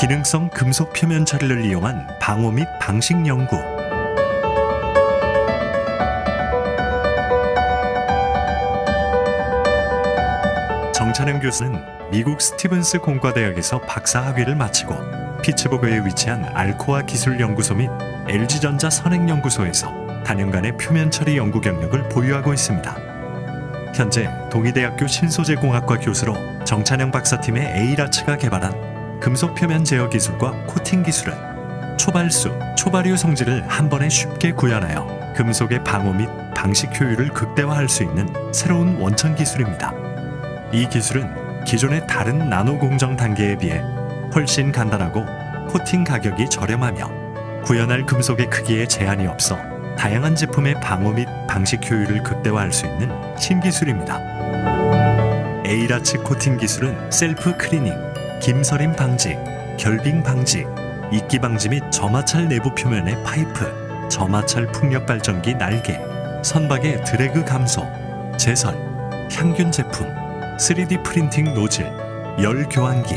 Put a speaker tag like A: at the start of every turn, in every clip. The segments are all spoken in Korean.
A: 기능성 금속 표면 처리를 이용한 방호 및 방식 연구. 정찬영 교수는 미국 스티븐스 공과대학에서 박사 학위를 마치고 피츠버그에 위치한 알코아 기술연구소 및 LG전자 선행연구소에서 단연간의 표면 처리 연구 경력을 보유하고 있습니다. 현재 동의대학교 신소재공학과 교수로 정찬영 박사팀의 에이라츠가 개발한 금속 표면 제어 기술과 코팅 기술은 초발수, 초발유 성질을 한 번에 쉽게 구현하여 금속의 방호 및 방식 효율을 극대화할 수 있는 새로운 원천 기술입니다. 이 기술은 기존의 다른 나노 공정 단계에 비해 훨씬 간단하고 코팅 가격이 저렴하며 구현할 금속의 크기에 제한이 없어 다양한 제품의 방호 및 방식 효율을 극대화할 수 있는 신기술입니다. 에이라츠 코팅 기술은 셀프 클리닝, 김서림 방지, 결빙 방지, 이끼 방지 및 점화찰 내부 표면의 파이프, 점화찰 풍력 발전기 날개, 선박의 드래그 감소, 제설, 향균 제품, 3D 프린팅 노즐, 열 교환기,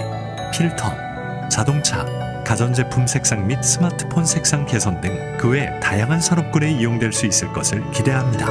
A: 필터, 자동차, 가전제품 색상 및 스마트폰 색상 개선 등 그 외 다양한 산업군에 이용될 수 있을 것을 기대합니다.